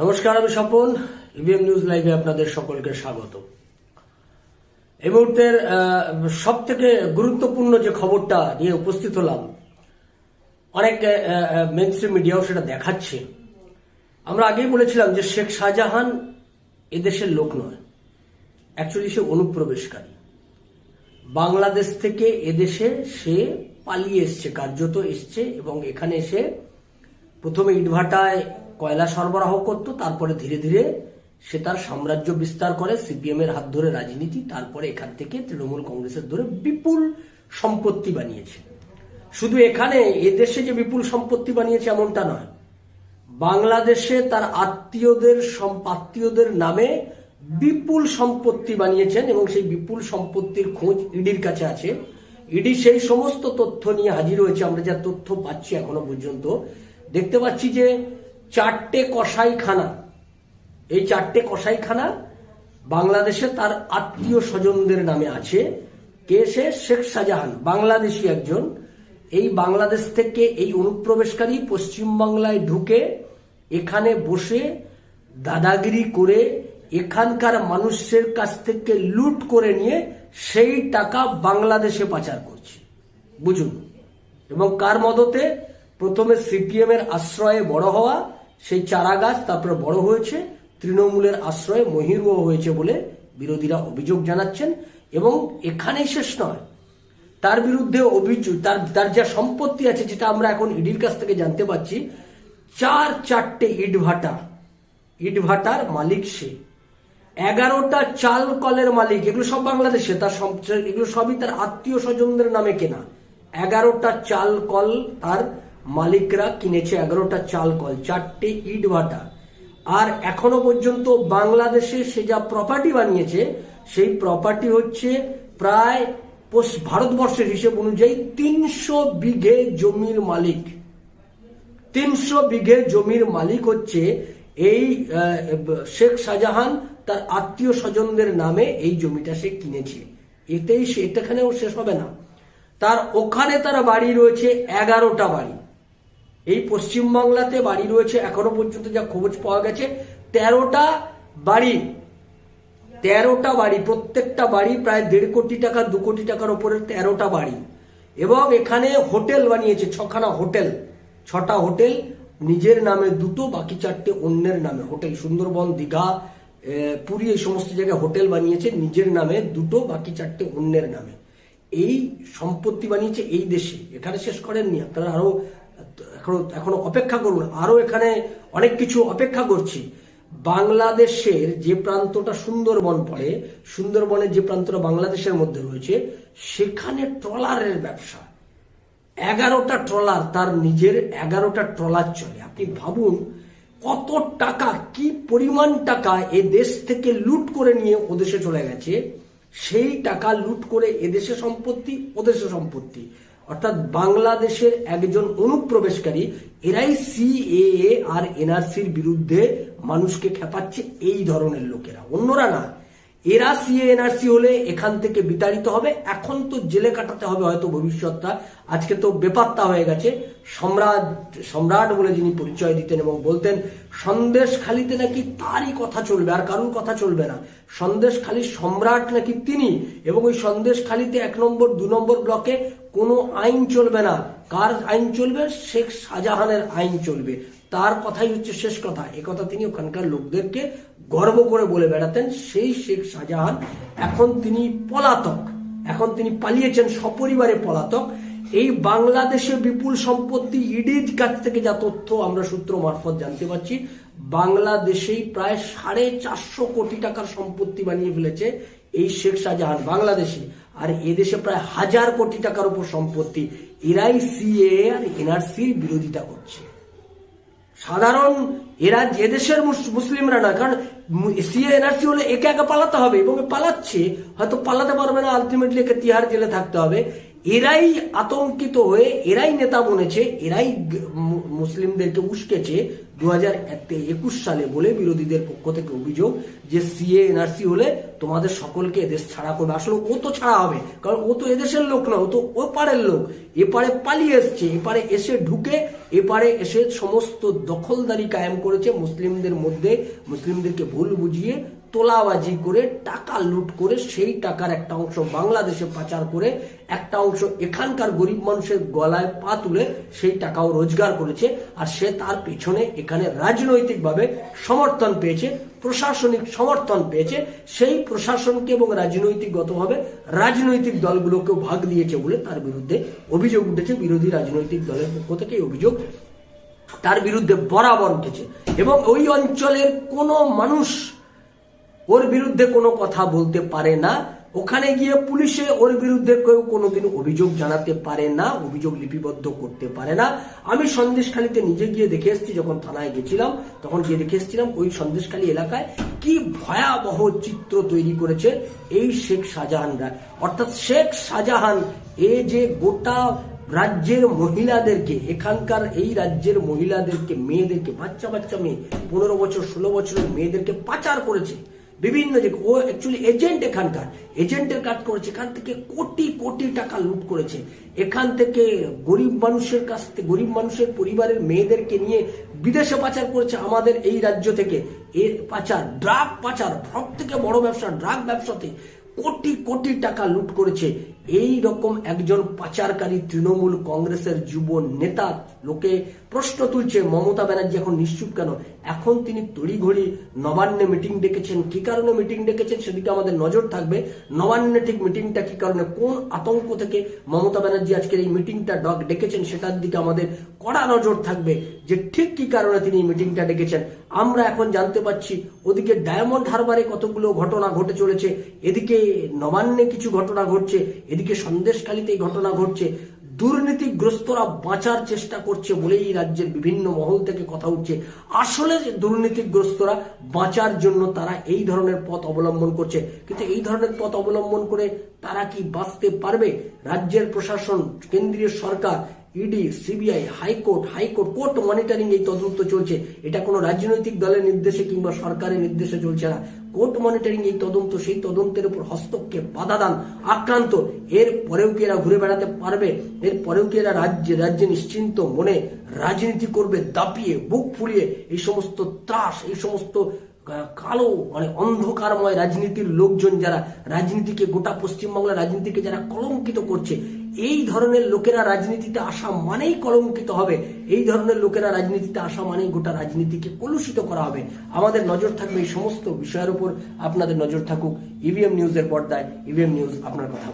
নমস্কার আমি Swapan EVM news লাইভে আপনাদের সকলকে স্বাগত। এই মুহূর্তের সব থেকে গুরুত্বপূর্ণ যে খবরটা নিয়ে উপস্থিত হলাম, অনেক মেন স্ট্রিম মিডিয়াও সেটা দেখাচ্ছে। আমরা আগেই বলেছিলাম যে শেখ শাহজাহান এদেশের লোক নয় অ্যাকচুয়ালি সে অনুপ্রবেশকারী। বাংলাদেশ থেকে এদেশে সে পালিয়ে এসছে, কার্যত এসছে এবং এখানে এসে প্রথমে ইটভাটায় কয়লা সরবরাহ করত, তারপরে ধীরে ধীরে সে তার সাম্রাজ্য বিস্তার করে সিপিএম এর হাত ধরে রাজনীতি, তারপরে এখান থেকে তৃণমূল কংগ্রেসের ধরে বিপুল সম্পত্তি বানিয়েছে। শুধু এখানে এদেশে যে বিপুল সম্পত্তি বানিয়েছে এমনটা নয়। বাংলাদেশে তার আত্মীয়দের আত্মীয়দের নামে বিপুল সম্পত্তি বানিয়েছেন এবং সেই বিপুল সম্পত্তির খোঁজ ইডির কাছে আছে। ইডি সেই সমস্ত তথ্য নিয়ে হাজির হয়েছে, আমরা যা তথ্য পাচ্ছি এখনও পর্যন্ত। দেখতে পাচ্ছি যে চারটে কসাইখানা। এই চারটে কসাইখানা বাংলাদেশে তার আত্মীয় স্বজনদের নামে আছে। কে সে? শেখ শাহজাহান, বাংলাদেশি একজন। এই বাংলাদেশ থেকে এই অনুপ্রবেশকারী পশ্চিমবাংলায় ঢুকে এখানে বসে দাদাগিরি করে এখানকার মানুষের কাছ থেকে লুট করে নিয়ে সেই টাকা বাংলাদেশে পাচার করছে। বুঝুন? এবং কার মদতে? প্রথমে সিপিএম এর আশ্রয়ে বড় হওয়া সেই চারা গাছ তারপরে বড় হয়েছে, তৃণমূলের আশ্রয়ে মহিরুও হয়েছে বলে বিরোধীরা অভিযোগ জানাচ্ছেন এবং এখানেই শেষ নয়। তার বিরুদ্ধে অভিযোগ তার তার যা সম্পত্তি আছে যেটা আমরা এখন ইডির কাছ থেকে জানতে পাচ্ছি, চার চারটে ইট ভাটা। ইট ভাটার মালিক সে। এগারোটা চাল কলের মালিক, এগুলো সব বাংলাদেশে, তার এগুলো সবই তার আত্মীয় স্বজনদের নামে কেনা। এগারোটা চাল কল তার মালিকরা কিনেছে এগারোটা চাল কল, চারটে ইট ভাটা। আর এখনও পর্যন্ত বাংলাদেশে সে যা প্রপার্টি বানিয়েছে, সেই প্রপার্টি হচ্ছে প্রায় ভারতবর্ষের হিসেব অনুযায়ী তিনশো বিঘে জমির মালিক। তিনশো বিঘে জমির মালিক হচ্ছে এই শেখ শাহজাহান, তার আত্মীয় স্বজনদের নামে এই জমিটা সে কিনেছে। এতেই সে এটাখানেও শেষ হবে না। তার ওখানে তার বাড়ি রয়েছে এগারোটা বাড়ি। এই পশ্চিমবাংলাতে বাড়ি রয়েছে, এখনও পর্যন্ত যা খবর পাওয়া গেছে, তেরোটা বাড়ি। তেরোটা বাড়ি, প্রত্যেকটা বাড়ি প্রায় দেড় কোটি টাকা, দু কোটি টাকার উপরে তেরোটা বাড়ি। এবং এখানে হোটেল বানিয়েছে, ছখানা হোটেল। ছটা হোটেল, নিজের নামে দুটো, বাকি চারটে অন্যের নামে। হোটেল সুন্দরবন, দীঘা পুরী, এই সমস্ত জায়গায় হোটেল বানিয়েছে, নিজের নামে দুটো, বাকি চারটে অন্যের নামে। এই সম্পত্তি বানিয়েছে এই দেশে। এখানে শেষ করেননি, আপনারা আরও এখনও এখনও অপেক্ষা করুন। আরও এখানে অনেক কিছু অপেক্ষা করছি। বাংলাদেশের যে প্রান্তটা সুন্দরবন পড়ে, সুন্দরবনের যে প্রান্তটা বাংলাদেশের মধ্যে রয়েছে, সেখানে ট্রলারের ব্যবসা। এগারোটা ট্রলার তার নিজের এগারোটা ট্রলার চলে। আপনি ভাবুন কত টাকা, কি পরিমাণ টাকা এ দেশ থেকে লুট করে নিয়ে ওদেশে চলে গেছে। সেই টাকা লুট করে এদেশে সম্পত্তি ওদেশে সম্পত্তি। অর্থাৎ বাংলাদেশের একজন অনুপ্রবেশকারী, এরাই সিএএ আর এনআরসির বিরুদ্ধে মানুষকে খেপাচ্ছে এই ধরনের লোকেরা। অন্যরা না। এরা সিএ এনআরসি হলে এখান থেকে বিতাড়িত হবে। এখন তো জেলে কাটাতে হবে হয়তো ভবিষ্যৎটা। আজকে তো বেপাত্তা হয়ে গেছে। সম্রাট সম্রাট বলে যিনি পরিচয় দিতেন এবং বলতেন সন্দেশ খালিতে নাকি তারই কথা চলবে, আর কারুর কথা চলবে না। সন্দেশ খালি সম্রাট নাকি তিনি, এবং ওই সন্দেশ খালিতে এক নম্বর, দু নম্বর ব্লকে কোনো আইন চলবে না। কার আইন চলবে? শেখ শাহজাহানের আইন চলবে। তার কথাই হচ্ছে শেষ কথা। এ কথা তিনি ওখানকার লোকদেরকে গর্ব করে বলে বেড়াতেন, সেই শেখ শাহজাহান এখন তিনি পলাতক। এখন তিনি পালিয়েছেন সপরিবারে পলাতক। এই বাংলাদেশে বিপুল সম্পত্তি, ইডির কাছ থেকে যা তথ্য আমরা সূত্র মারফত জানতে পারছি, বাংলাদেশেই প্রায় সাড়ে চারশো কোটি টাকার সম্পত্তি বানিয়ে ফেলেছে এই শেখ শাহজাহান বাংলাদেশে। আর এদেশে প্রায় হাজার কোটি টাকার উপর সম্পত্তি। এরাই সিএ আর এনআরসির বিরোধিতা করছে। সাধারণ এরা যে দেশের মুস- মুসলিমরা না, কারণ সিএ এনআরসি হলে একে একে পালাতে হবে এবং পালাচ্ছে, হয়তো পালাতে পারবে না আলটিমেটলি একে তিহার জেলে থাকতে হবে। এরাই আতঙ্কিত হয়ে, এরাই নেতা বনেছে, এরাই মুসলিমদেরকে উস্কেছে দু হাজার একুশ সালে বলে বিরোধীদের পক্ষ থেকে অভিযোগ যে সিএ, এনআরসি হলে তোমাদের সকলকে এদেশ ছাড়া করবে। আসলে ও তো ছাড়া হবে, কারণ ও তো এদেশের লোক না ও তো ও ওপারের লোক। এপারে পালিয়ে এসছে এপারে এসে ঢুকে এপারে এসে সমস্ত দখলদারি কায়েম করেছে মুসলিমদের মধ্যে, মুসলিমদেরকে ভুল বুঝিয়ে তোলাবাজি করে, টাকা লুট করে, সেই টাকার একটা অংশ বাংলাদেশে পাচার করে, একটা অংশ এখানকার গরিব মানুষের গলায় পা তুলে সেই টাকাও রোজগার করেছে আর সে তার পেছনে এখানে রাজনৈতিকভাবে সমর্থন পেয়েছে, প্রশাসনিক সমর্থন পেয়েছে, সেই প্রশাসনকে এবং রাজনৈতিকগতভাবে রাজনৈতিক দলগুলোকেও ভাগ দিয়েছে বলে তার বিরুদ্ধে অভিযোগ উঠেছে, বিরোধী রাজনৈতিক দলের পক্ষ থেকে অভিযোগ তার বিরুদ্ধে বরাবর উঠেছে এবং ওই অঞ্চলের কোনো মানুষ ওর বিরুদ্ধে কোনো কথা বলতে পারে না। ওখানে গিয়ে পুলিশে ওর বিরুদ্ধে কেউ কোনোদিন অভিযোগ জানাতে পারে না, অভিযোগ লিপিবদ্ধ করতে পারে না। আমি সন্দেশখালীতে নিজে গিয়ে দেখে এসেছি, যখন থানায় গেছিলাম, তখন গিয়ে দেখে এসেছিলাম ওই সন্দেশখালী এলাকায় কি ভয়াবহ চিত্র তৈরি করেছে এই শেখ শাহজাহানরা। অর্থাৎ শেখ শাহজাহান, এ যে গোটা রাজ্যের মহিলাদেরকে, এখানকার এই রাজ্যের মহিলাদেরকে, মেয়েদেরকে বাচ্চা বাচ্চা মেয়ে, পনেরো বছর, ষোলো বছরের মেয়েদেরকে পাচার করেছে। বিভিন্ন যে ও অ্যাকচুয়ালি এজেন্ট এখানকার এজেন্টের কাজ করেছে, এখান থেকে কোটি কোটি টাকা লুট করেছে। এখান থেকে গরিব মানুষের কাছ থেকে, গরিব মানুষের পরিবারের মেয়েদেরকে নিয়ে বিদেশে পাচার করেছে আমাদের এই রাজ্য থেকে। এর পাচার ড্রাগ পাচার সব থেকে বড় ব্যবসা ড্রাগ ব্যবসাতে কোটি কোটি টাকা লুট করেছে। এই রকম একজন পাচারকারী তৃণমূল কংগ্রেসের যুব নেতা লোকে প্রশ্ন তুলছে, মমতা ব্যানার্জি এখন নিশ্চুপ কেন? এখন তিনি তড়িঘড়ি নবান্নে মিটিং ডেকেছেন। কি কারণে মিটিং ডেকেছেন সেদিকে আমাদের নজর থাকবে। নবান্নে ঠিক মিটিংটা কি কারণে? কোন আতঙ্ক থেকে মমতা ব্যানার্জি আজকের এই মিটিংটা ডক ডেকেছেন সেটার দিকে আমাদের কড়া নজর থাকবে যে ঠিক কি কারণে তিনি এই মিটিংটা ডেকেছেন। আমরা এখন জানতে পাচ্ছি ওদিকে ডায়মন্ড হারবারে কতগুলো ঘটনা ঘটে চলেছে, এদিকে নবান্নে কিছু ঘটনা ঘটছে, এদিকে সন্দেশখালিতে এই ঘটনা ঘটছে। দুর্নীতিগ্রস্তরা বাঁচার চেষ্টা করছে বলেই রাজ্যের বিভিন্ন মহল থেকে কথা উঠছে। আসলে দুর্নীতিগ্রস্তরা বাঁচার জন্য তারা এই ধরনের পথ অবলম্বন করছে। কিন্তু এই ধরনের পথ অবলম্বন করে তারা কি বাঁচতে পারবে? রাজ্যের প্রশাসন, কেন্দ্রীয় সরকার ED CBI high court high court court monitoring এই তদন্ত চলছে। এটা কোনো রাজনৈতিক দলের নির্দেশে কিংবা সরকারের নির্দেশে চলছে না। কোর্ট মনিটরিং এই তদন্ত, সেই তদন্তের উপর হস্তক্ষেপ, বাধা দান, আক্রান্ত। এর পরেও কি এরা ঘুরে বেড়াতে পারবে? এর পরেও কি এরা রাজ্যে রাজ্যে নিশ্চিন্ত মনে রাজনীতি করবে, দাপিয়ে, বুক ফুলিয়ে, এই সমস্ত ত্রাস, এই সমস্ত কালো মানে অন্ধকারময় রাজনীতির লোকজন যারা রাজনীতিকে, গোটা পশ্চিমবাংলার রাজনীতিকে যারা কলঙ্কিত করছে, এই ধরনের লোকেরা রাজনীতিতে আসা মানেই কলঙ্কিত হবে। এই ধরনের লোকেরা রাজনীতিতে আসা মানেই গোটা রাজনীতিকে কলুষিত করা হবে। আমাদের নজর থাকবে এই সমস্ত বিষয়ের উপর। আপনাদের নজর থাকুক ইভিএম নিউজের পর্দায়। ইভিএম নিউজ আপনার কথা।